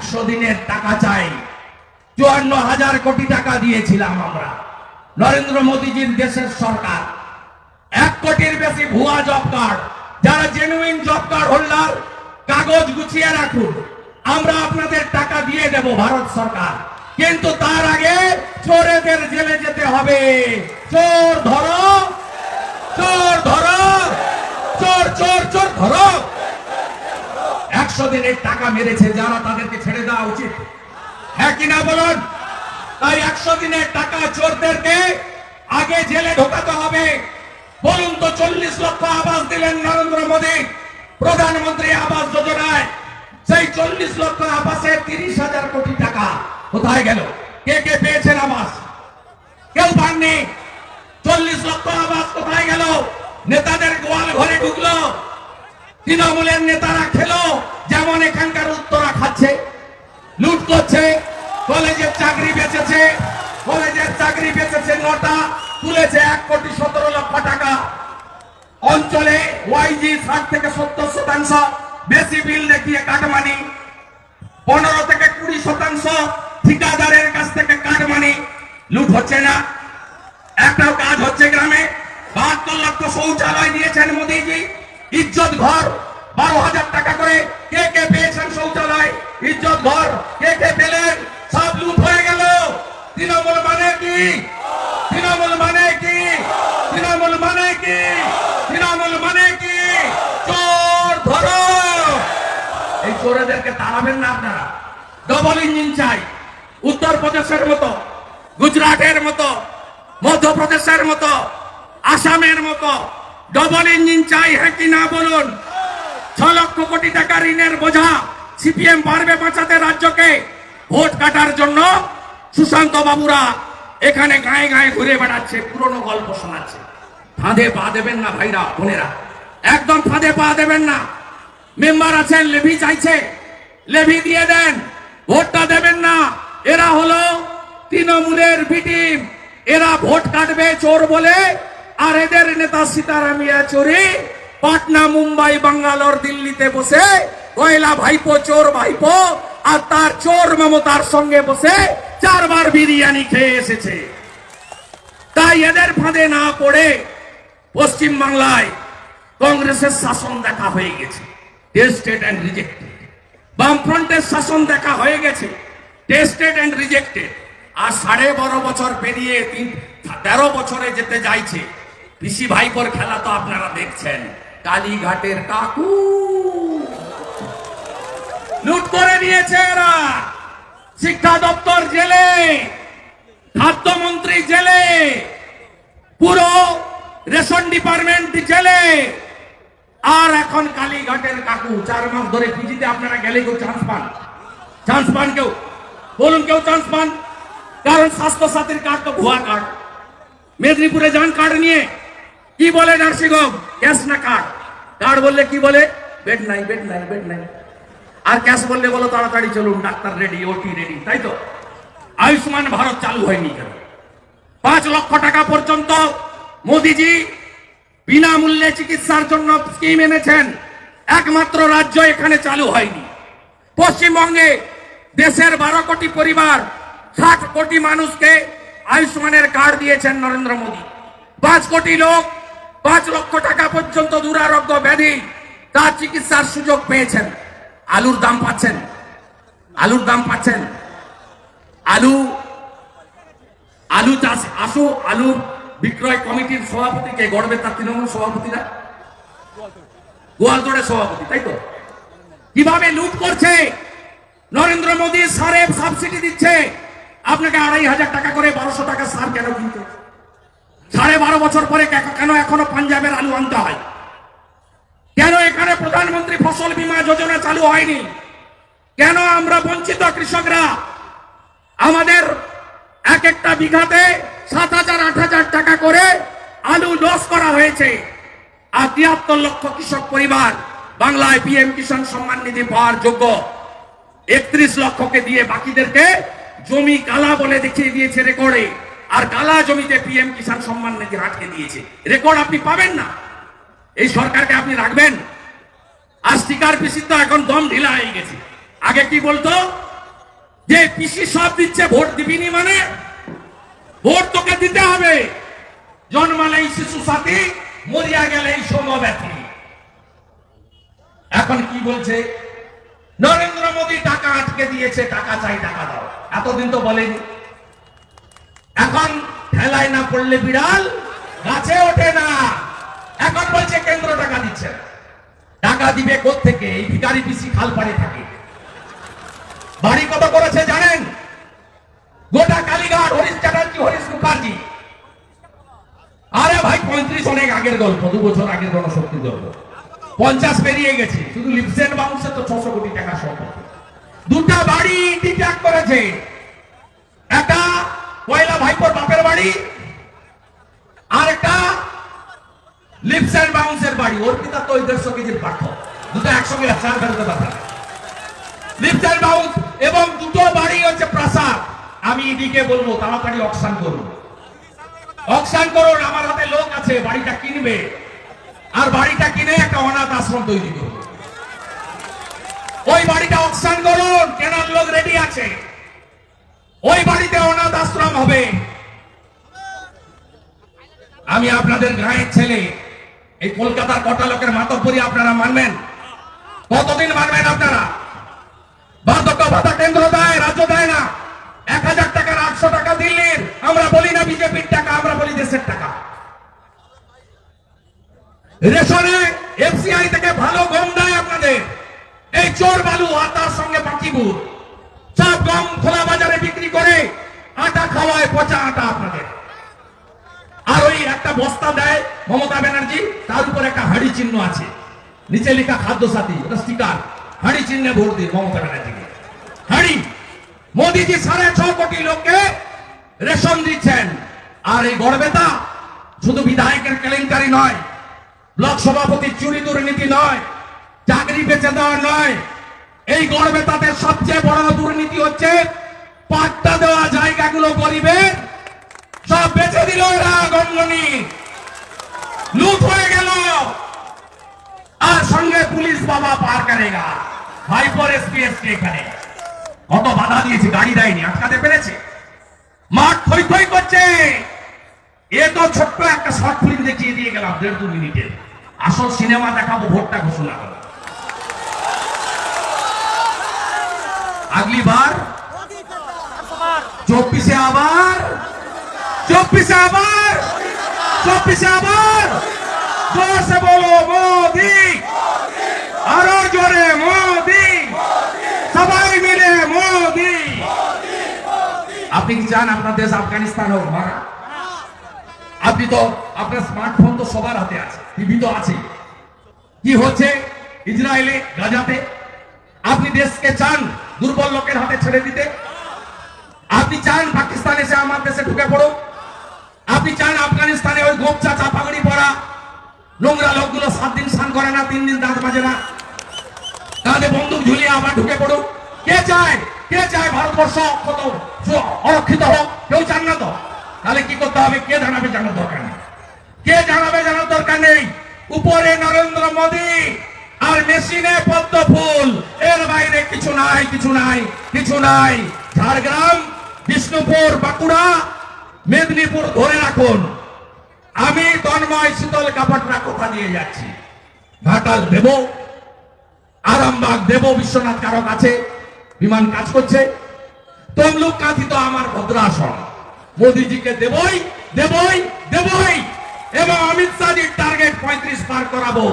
একশো দিনের টাকা চাই। চুয়ান্ন হাজার কোটি টাকা দিয়েছিলাম আমরা। নরেন্দ্র মোদীজির দেশের সরকার। এক কোটির বেশি ভুয়া জব কার্ড। যারা জেনুইন জব কার্ড হোল্ডার, কাগজ গুছিয়ে রাখুন। আমরা আপনাদের টাকা দিয়ে দেব ভারত সরকার। কিন্তু তার আগে চোরেদের জেলে যেতে হবে। চোর ধরো। চোর ধরো। চোর চোর চোর ধরো। একশো দিনের টাকা মেরেছে, যারা তাদেরকে ছেড়ে দেওয়া উচিত। হ্যাঁ কিনা বলুন? তাই একশো দিনের টাকা চোরদেরকে আগে জেলে ঢোকাতে হবে। বলুন তো চল্লিশ লক্ষ আবাস দিলেন নরেন্দ্র মোদী, প্রধানমন্ত্রী আবাস যোজনায়। সেই চল্লিশ লক্ষ আবাসে তিরিশ হাজার কোটি টাকা কোথায় গেল? কে কে পেয়েছেন আবাস? কেউ পাননি? চল্লিশ লক্ষ আবাস কোথায় গেল? নেতাদের গোয়াল ঘরে ঢুকলো। তৃণমূলের নেতারা খেলো, যেমন এখানকার উত্তরা খাচ্ছে, লুট করছে, কলেজের চাকরি বেচেছে, কলেজের চাকরি বেচেছে নটা, তুলেছে এক কোটি সতেরো লক্ষ টাকা। অঞ্চলে ওয়াইজি ষাট থেকে সত্তর শতাংশ, বেশি বিল দেখিয়ে কাটমানি। পনেরো থেকে কুড়ি শতাংশ ঠিকাদারের কাছ থেকে কাটমানি। লুট হচ্ছে না। একটাও কাজ হচ্ছে গ্রামে। বাহাত্তর লক্ষ শৌচালয় দিয়েছেন মোদীজি। ইজ্জত ঘর। বারো হাজার টাকা করে কে কে পেয়েছেন শৌচালয়? ইজ্জত ঘর। কে কে পেলেন? সব লুট হয়ে গেল। তৃণমূল মানে কি? তৃণমূল মানে কি? তৃণমূল মানে কি? তৃণমূল মানে কি? চোর ধরো। এই চোরেদেরকে তাড়াবেন না আপনারা। ডবল ইঞ্জিন চাই। উত্তরপ্রদেশের মতো, গুজরাটের মতো, মধ্যপ্রদেশের মতো, আসামের মতো ডবল ইঞ্জিন চাই হ্যাঁ কি না বলুন? ছ লক্ষ কোটি টাকা ঋণের বোঝা সিপিএম পারবে বাঁচাতে রাজ্যকে। ভোট কাটার জন্য সুশান্ত বাবুরা এখানে গায়ে গায়ে ঘুরে বেড়াচ্ছে, পুরনো গল্প শোনাচ্ছে। ফাঁদে পা দেবেন না ভাইরা, বোনেরা। একদম ফাঁদে পা দেবেন না। মেম্বার আছেন, লেভি চাইছে। লেভি দিয়ে দেন, ভোটটা দেবেন না। এরা হলো তৃণমূলের বিটিম এরা ভোট কাটবে চোর বলে আর এদের নেতা সীতারামিয়া চোরি পাটনা, মুম্বাই, বাঙ্গালোর, দিল্লিতে বসে কয়লা ভাইপো, চোর ভাইপো আর তার চোর মমতার সঙ্গে বসে চারবার বিরিয়ানি খেয়ে এসেছে। তাই এদের ফাঁদে না পড়ে পশ্চিম বাংলায় কংগ্রেসের শাসন দেখা হয়ে গেছে। টেস্টেড অ্যান্ড রিজেক্টেড বামফ্রন্টের শাসন দেখা হয়ে গেছে। টেস্টেড অ্যান্ড রিজেক্টেড আর সাড়ে বারো বছর পেরিয়ে তিন তেরো বছরে যেতে যাইছে পিসি ভাইপোর খেলা তো আপনারা দেখছেন। কালীঘাটের কাকু। লুট করে নিয়েছে এরা। শিক্ষা দপ্তর জেলে, খাদ্যমন্ত্রী জেলে, পুরো রেশন ডিপার্টমেন্ট জেলে। আর এখন কালীঘাটের কাকু, চার মাস ধরে পিজিতে আপনারা গেলে কেউ চান্স পান। চান্স পান কেউ? বলুন কেউ চান্স পান? কারণ স্বাস্থ্য সাথীর কার্ড তো ভুয়া কার্ড মেদিনীপুরে যান কার্ড নিয়ে। কি বলে নার্সিং হোম ক্যাশ না কার্ড কার্ড বললে কি বলে? বেড নাই বেড নাই বেড নাই। আর ক্যাশ বললে বলো, তাড়াতাড়ি চলুন, ডাক্তার রেডি ওটি রেডি, তাই তো? আয়ুষ্মান ভারত চালু হয়নি কেন? পাঁচ লক্ষ টাকা পর্যন্ত মোদিজি বিনামূল্যে চিকিৎসার জন্য স্কিম এনেছেন। একমাত্র রাজ্য এখানে চালু হয়নি। পশ্চিমবঙ্গে দেশের বারো কোটি পরিবার, ষাট কোটি মানুষকে আয়ুষ্মানের কার্ড দিয়েছেন নরেন্দ্র মোদী। পাঁচ কোটি লোক পাঁচ লক্ষ টাকা পর্যন্ত দুরারোগ্য ব্যাধি তার চিকিৎসার সুযোগ পেয়েছেন। আলুর দাম পাচ্ছেন। আলুর দাম পাচ্ছেন। আলু আলু চাষ। আসু, আলু বিক্রয় কমিটির সভাপতিকে গড়বে তার তৃণমূল সভাপতিরা। গোয়ালতোড়ের সভাপতি, তাই তো? কীভাবে লুট করছে? নরেন্দ্র মোদী সারে সাবসিডি দিচ্ছে। আপনাকে আড়াই হাজার টাকা করে বারোশো টাকা সার কেন কিনতে সাড়ে বারো বছর পরে কেন এখনও পাঞ্জাবের আলু আনতে হয়? কেন এখানে প্রধানমন্ত্রী ফসল বীমা যোজনা চালু হয়নি? কেন আমরা বঞ্চিত কৃষকরা? আমাদের এক একটা বিঘাতে সাত হাজার, আট হাজার টাকা করে আলু লস করা হয়েছে। আর তিয়াত্তর লক্ষ কৃষক পরিবার বাংলায় পিএম কিষাণ সম্মান নিধি পাওয়ার যোগ্য। একত্রিশ লক্ষকে দিয়ে বাকিদেরকে জমি কালা বলে দেখিয়ে দিয়েছে রেকর্ডে। আর কালা জমিতে পিএম কিষাণ সম্মান নিধি আটকে দিয়েছে। রেকর্ড আপনি পাবেন না। এই সরকারকে আপনি রাখবেন। আর স্টিকার পিসির তো এখন দম ঢিলা হয়ে গেছে। আগে কি বলতো? যে পিসি সব দিচ্ছে, ভোট দিবিনি মানে? ভোট তোকে দিতে হবে। জন্মালেই শিশু সাথী, মরিয়া গেলেই সমব্যথী। এখন কি বলছে? নরেন্দ্র মোদী টাকা আটকে দিয়েছে, টাকা চাই, টাকা দাও। এতদিন তো বলেনি। এখন ঠেলায় না পড়লে বিড়াল গাছে ওঠে না। এখন বলছে, কেন্দ্র টাকা দিচ্ছে টাকা দিবে থেকে এই ভিকারি পিসি খালপাড়ে থাকে। বাড়ি কত করেছে জানেন? গোটা কালীঘাট, হরিশ চ্যাটার্জি, হরিশ মুখার্জি। আরে ভাই, পঁয়ত্রিশ অনেক আগের গল্প, দু বছর আগের গণশক্তি গল্প। পঞ্চাশ পেরিয়ে গেছে, শুধু লিপসেন বাউন্সে তো ছশো কোটি টাকা সম্পত্তি। দুটা বাড়ি ডিট্যাক করেছে। একটা পয়লা ভাইপোর বাপের বাড়ি। আর একটা লিপস অ্যান্ড বাউন্সের বাড়ি। ওর পিতা তো ওই দেড়শো কেজির পাঠ্য দুটো একসঙ্গে চার ফেলতে পারতাম লিপস অ্যান্ড বাউন্স এবং দুটো বাড়ি হচ্ছে প্রাসাদ। আমি ইডিকে বলব, তাড়াতাড়ি অকশান করুন। অকশান করুন, আমার হাতে লোক আছে, বাড়িটা কিনবে। আর বাড়িটা কিনে একটা অনাথ আশ্রম তৈরি করুন। ওই বাড়িটা অকশান করুন, কেনার লোক রেডি আছে। ওই বাড়িতে অনাথ হবে। আমি আপনাদের গায়ের ছেলে। এই কলকাতার কটা লোকের মাতব্বরি আপনারা মানবেন? কতদিন মানবেন আপনারা? বার্ধক্য ভাতা কেন্দ্র দেয়, রাজ্য দেয় না। এক হাজার টাকার আটশো টাকা দিল্লির। আমরা বলি না বিজেপির টাকা, আমরা বলি দেশের টাকা। রেশনে এফসিআই থেকে ভালো গম দেয় আপনাদের। এই চোর বালু আর তার সঙ্গে পাকিবুর সব গম খোলা বাজারে বিক্রি করে আটা খাওয়ায় পচা আটা আপনাদের আর ওই একটা বস্তা দেয় মমতা ব্যানার্জি, তার উপর একটা হাড়ি চিহ্ন আছে। নিচে লেখা খাদ্য সাথী, ওটা স্টিকার হাড়ি চিহ্নে ভোট দিন মমতা ব্যানার্জিকে। হাড়ি! মোদিজি সাড়ে ছ কোটি লোককে রেশন দিচ্ছেন। আর এই গড়বেতা শুধু বিধায়কের কেলেঙ্কারি নয়, ব্লক সভাপতির চুরি দুর্নীতি নয়, চাকরি বেঁচে দেওয়া নয়। এই গড়বেতাদের সবচেয়ে বড় দুর্নীতি হচ্ছে পাট্টা দেওয়া জায়গাগুলো গরিবের সব বেঁচে দিল এরা গঙ্গনি। লুট হয়ে গেল। আর সঙ্গে পুলিশ বাবা পার করেগা। ভাইপর এসপিএস কে এখানে। কত বাধা দিয়েছে, গাড়ি দেয়নি, আটকাতে পেরেছে। মাঠ থই থই করছে। এ তো ছোট্ট একটা শর্ট ফিল্ম দেখিয়ে দিয়ে গেলাম, দেড় দু মিনিটে। আসল সিনেমা দেখাবো, ভোটটা ঘোষণা করো। আগলি বার চব্বিশে আবার চব্বিশে আবার চব্বিশে আবার। জোরসে বলো, মোদি। আরও জোরে, মোদি। সবাই মিলে, মোদি। আপনি কি চান আপনার দেশ আফগানিস্তান হোক, মারা? আপনি তো, আপনার স্মার্টফোন তো সবার হাতে আছে, টিভি তো আছে। কি হচ্ছে ইসরায়েলে, গাজাতে? আপনি দেশকে চান দুর্বল লোকের হাতে ছেড়ে দিতে? আপনি চান পাকিস্তান এসে আমার দেশে ঢুকে পড়ুক? আপনি চান আফগানিস্তানে ওই গোপচা চাপাগড়ি পড়া নোংরা লোকগুলো সাত দিন স্নান করে না, তিন দিন দাঁত বাজে না? তাহলে বন্দুক ঝুলিয়ে আবার ঢুকে পড়ুক। কে চায়? কে চায় ভারতবর্ষ অক্ষত অরক্ষিত হোক? কেউ চান না তো? তাহলে কি করতে হবে? কে জানাবে জানার দরকার নেই? কে জানাবে জানার দরকার নেই? উপরে নরেন্দ্র মোদী আর মেশিনে পদ্ম ফুল। এর বাইরে কিছু নাই কিছু নাই কিছু নাই। ঝাড়গ্রাম বিষ্ণুপুর, বাঁকুড়া, মেদিনীপুর ধরে রাখুন। আমি তন্ময় শীতল কাপড়রা কোথা নিয়ে যাচ্ছি? ঘাটাল দেব, আরামবাগ দেব, বিশ্বনাথ কারক আছে, বিমান কাজ করছে। তমলুক কাঁথি তো আমার ভদ্রাসন। মোদিজিকে দেবই দেবই দেবই, এবং অমিত শাহজির টার্গেট পঁয়ত্রিশ পার করাবো।